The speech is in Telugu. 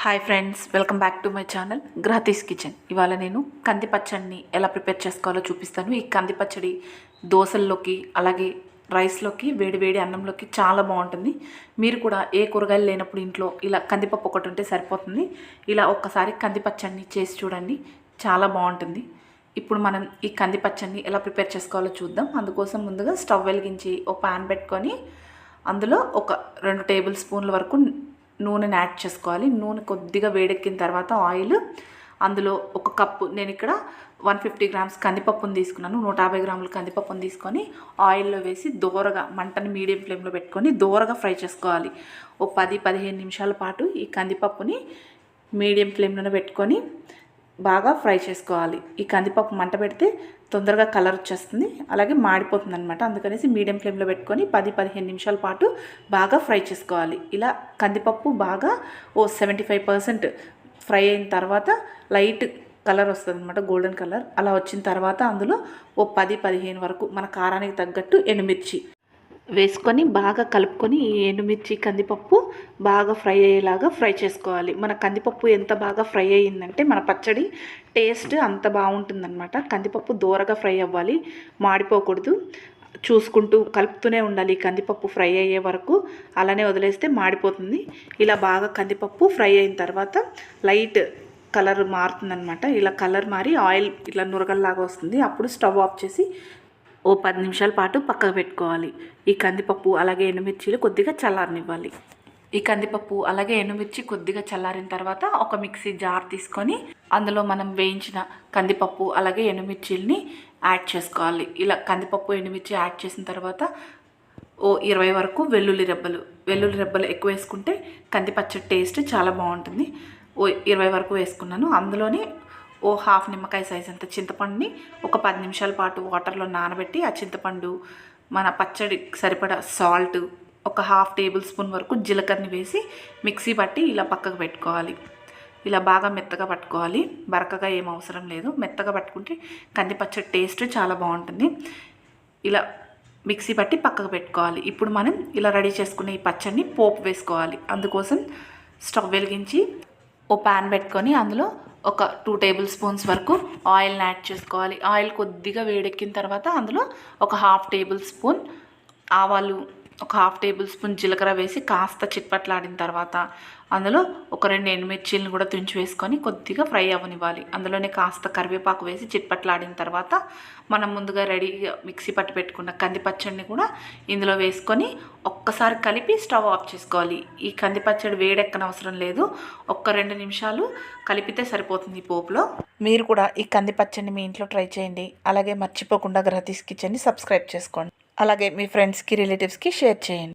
Hi friends welcome back to my channel గ్రహతీస్ kitchen ఇవాళ నేను కంది పచ్చడిని ఎలా ప్రిపేర్ చేసుకోవాలో చూపిస్తాను. ఈ కంది పచ్చడి దోశల్లోకి అలాగే రైస్లోకి వేడి వేడి అన్నంలోకి చాలా బాగుంటుంది. మీరు కూడా ఏ కూరగాయలు లేనప్పుడు ఇంట్లో ఇలా కందిపప్పు ఒకటి ఉంటే సరిపోతుంది. ఇలా ఒక్కసారి కంది పచ్చడిని చేసి చూడండి చాలా బాగుంటుంది. ఇప్పుడు మనం ఈ కంది పచ్చడిని ఎలా ప్రిపేర్ చేసుకోవాలో చూద్దాం. అందుకోసం ముందుగా స్టవ్ వెలిగించి ఒక పాన్ పెట్టుకొని అందులో ఒక రెండు టేబుల్ స్పూన్ల వరకు నూనెని యాడ్ చేసుకోవాలి. నూనె కొద్దిగా వేడెక్కిన తర్వాత ఆయిల్ అందులో ఒక కప్పు నేను ఇక్కడ వన్ ఫిఫ్టీ గ్రామ్స్ కందిపప్పును తీసుకున్నాను. నూట యాభై గ్రాముల కందిపప్పును తీసుకొని ఆయిల్లో వేసి దోరగా మంటని మీడియం ఫ్లేమ్లో పెట్టుకొని దోరగా ఫ్రై చేసుకోవాలి. ఓ పది పదిహేను నిమిషాల పాటు ఈ కందిపప్పుని మీడియం ఫ్లేమ్లోనే పెట్టుకొని బాగా ఫ్రై చేసుకోవాలి. ఈ కందిపప్పు మంట పెడితే తొందరగా కలర్ వచ్చేస్తుంది. అలాగే మాడిపోతుంది అనమాట అందుకనేసి మీడియం ఫ్లేమ్లో పెట్టుకొని పది పదిహేను నిమిషాల పాటు బాగా ఫ్రై చేసుకోవాలి. ఇలా కందిపప్పు బాగా ఓ సెవెంటీ ఫైవ్ పర్సెంట్ ఫ్రై అయిన తర్వాత లైట్ కలర్ వస్తుంది అనమాట గోల్డెన్ కలర్. అలా వచ్చిన తర్వాత అందులో ఓ పది పదిహేను వరకు మన కారానికి తగ్గట్టు ఎండుమిర్చి. వేసుకొని బాగా కలుపుకొని ఈ ఎండుమిర్చి కందిపప్పు బాగా ఫ్రై అయ్యేలాగా ఫ్రై చేసుకోవాలి. మన కందిపప్పు ఎంత బాగా ఫ్రై అయ్యిందంటే మన పచ్చడి టేస్ట్ అంత బాగుంటుందన్నమాట. కందిపప్పు దూరగా ఫ్రై అవ్వాలి మాడిపోకూడదు. చూసుకుంటూ కలుపుతూనే ఉండాలి. కందిపప్పు ఫ్రై అయ్యే వరకు అలానే వదిలేస్తే మాడిపోతుంది. ఇలా బాగా కందిపప్పు ఫ్రై అయిన తర్వాత లైట్ కలర్ మారుతుందనమాట ఇలా కలర్ మారి ఆయిల్ ఇట్లా నురగల్లాగా వస్తుంది. అప్పుడు స్టవ్ ఆఫ్ చేసి ఓ పది నిమిషాల పాటు పక్కకు పెట్టుకోవాలి. ఈ కందిపప్పు అలాగే ఎండుమిర్చీలు కొద్దిగా చల్లారనివ్వాలి. ఈ కందిపప్పు అలాగే ఎండుమిర్చి కొద్దిగా చల్లారిన తర్వాత ఒక మిక్సీ జార్ తీసుకొని అందులో మనం వేయించిన కందిపప్పు అలాగే ఎండుమిర్చిల్ని యాడ్ చేసుకోవాలి. ఇలా కందిపప్పు ఎండుమిర్చి యాడ్ చేసిన తర్వాత ఓ ఇరవై వరకు వెల్లుల్లి రెబ్బలు. వెల్లుల్లి రెబ్బలు ఎక్కువ వేసుకుంటే కందిపచ్చ టేస్ట్ చాలా బాగుంటుంది. ఓ ఇరవై వరకు వేసుకున్నాను. అందులోనే ఓ హాఫ్ నిమ్మకాయ సైజ్ అంత చింతపండుని ఒక పది నిమిషాల పాటు వాటర్లో నానబెట్టి ఆ చింతపండు మన పచ్చడి సరిపడా సాల్ట్ ఒక హాఫ్ టేబుల్ స్పూన్ వరకు జీలకర్రని వేసి మిక్సీ పట్టి ఇలా పక్కకు పెట్టుకోవాలి. ఇలా బాగా మెత్తగా పట్టుకోవాలి. బరకగా ఏం అవసరం లేదు. మెత్తగా పట్టుకుంటే కంది పచ్చడి టేస్ట్ చాలా బాగుంటుంది. ఇలా మిక్సీ పట్టి పక్కకు పెట్టుకోవాలి. ఇప్పుడు మనం ఇలా రెడీ చేసుకునే ఈ పచ్చడిని పోపు వేసుకోవాలి. అందుకోసం స్టవ్ వెలిగించి ఓ ప్యాన్ పెట్టుకొని అందులో ఒక టూ టేబుల్ స్పూన్స్ వరకు ఆయిల్ని యాడ్ చేసుకోవాలి. ఆయిల్ కొద్దిగా వేడెక్కిన తర్వాత అందులో ఒక హాఫ్ టేబుల్ స్పూన్ ఆవాలు ఒక హాఫ్ టేబుల్ స్పూన్ జీలకర్ర వేసి కాస్త చిట్పట్లాడిన తర్వాత అందులో ఒక రెండు ఎండుమిర్చీలను కూడా తుంచి వేసుకొని కొద్దిగా ఫ్రై అవ్వనివ్వాలి. అందులోనే కాస్త కరివేపాకు వేసి చిట్పట్లాడిన తర్వాత మనం ముందుగా రెడీగా మిక్సీ పట్టి పెట్టుకున్న కంది పచ్చడిని కూడా ఇందులో వేసుకొని ఒక్కసారి కలిపి స్టవ్ ఆఫ్ చేసుకోవాలి. ఈ కంది పచ్చడి వేడెక్కనవసరం లేదు. ఒక్క రెండు నిమిషాలు కలిపితే సరిపోతుంది ఈ పోపులో. మీరు కూడా ఈ కంది పచ్చడిని మీ ఇంట్లో ట్రై చేయండి. అలాగే మర్చిపోకుండా గ్రహతీస్ కిచెన్ని సబ్స్క్రైబ్ చేసుకోండి. అలాగే మీ ఫ్రెండ్స్కి రిలేటివ్స్కి షేర్ చేయండి.